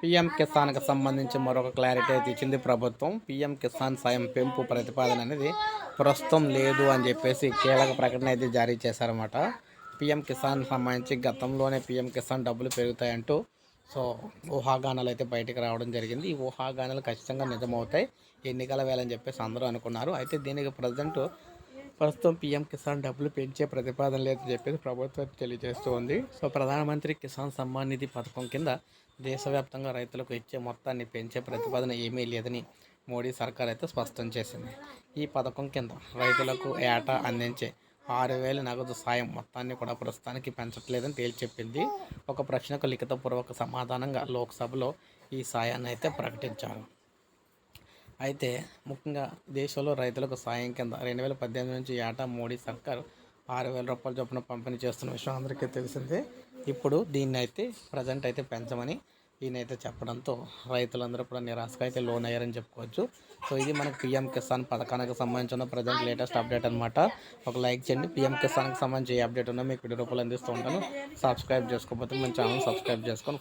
PM కిసాన్కి సంబంధించి మరొక clarity అయితే ఇచ్చింది ప్రభుత్వం. పీఎం కిసాన్ సాయం పెంపు ప్రతిపాదన అనేది ప్రస్తుతం లేదు అని చెప్పేసి కీలక ప్రకటన అయితే జారీ చేశారన్నమాట. పీఎం కిసాన్ సంబంధించి గతంలోనే పీఎం కిసాన్ డబ్బులు పెరుగుతాయంటూ సో ఊహాగానాలు అయితే బయటకు రావడం జరిగింది. ఈ ఊహాగానాలు ఖచ్చితంగా నిజమవుతాయి. ఎన్నికల వేళని చెప్పేసి అందరూ అనుకున్నారు. అయితే దీనికి ప్రజెంట్ ప్రస్తుతం పీఎం కిసాన్ డబ్బులు పెంచే ప్రతిపాదన లేదని చెప్పేసి ప్రభుత్వం తెలియజేస్తూ ఉంది. సో ప్రధానమంత్రి కిసాన్ సమ్మాన్ నిధి పథకం కింద దేశవ్యాప్తంగా రైతులకు ఇచ్చే మొత్తాన్ని పెంచే ప్రతిపాదన ఏమీ లేదని మోడీ సర్కార్ అయితే స్పష్టం చేసింది. ఈ పథకం కింద రైతులకు ఏటా అందించే ఆరు వేల నగదు సాయం మొత్తాన్ని కూడా ప్రస్తుతానికి పెంచట్లేదని తేల్చెప్పింది. ఒక ప్రశ్నకు లిఖితపూర్వక సమాధానంగా లోక్సభలో ఈ సాయాన్ని అయితే ప్రకటించారు. అయితే ముఖ్యంగా దేశంలో రైతులకు సాయం కింద రెండు వేల పద్దెనిమిది నుంచి ఏటా మోడీ సర్కార్ ఆరు వేల రూపాయల చొప్పున పంపిణీ చేస్తున్న విషయం అందరికీ తెలిసిందే. ఇప్పుడు దీన్ని అయితే ప్రజెంట్ అయితే పెంచమని ఈయనైతే చెప్పడంతో రైతులందరూ కూడా నిరాశగా అయితే లోన్ అయ్యారని చెప్పుకోవచ్చు. సో ఇది మనకు పిఎం కిసాన్ పథకానికి సంబంధించిన ప్రజెంట్ లేటెస్ట్ అప్డేట్ అనమాట ఒక లైక్ చేయండి. పిఎం కిసాన్కి సంబంధించి ఏ అప్డేట్ ఉన్నా మీకు వీడియో రూపాయలు అందిస్తూ ఉంటాను. సబ్స్క్రైబ్ చేసుకోకపోతే మన ఛానల్ సబ్స్క్రైబ్ చేసుకొని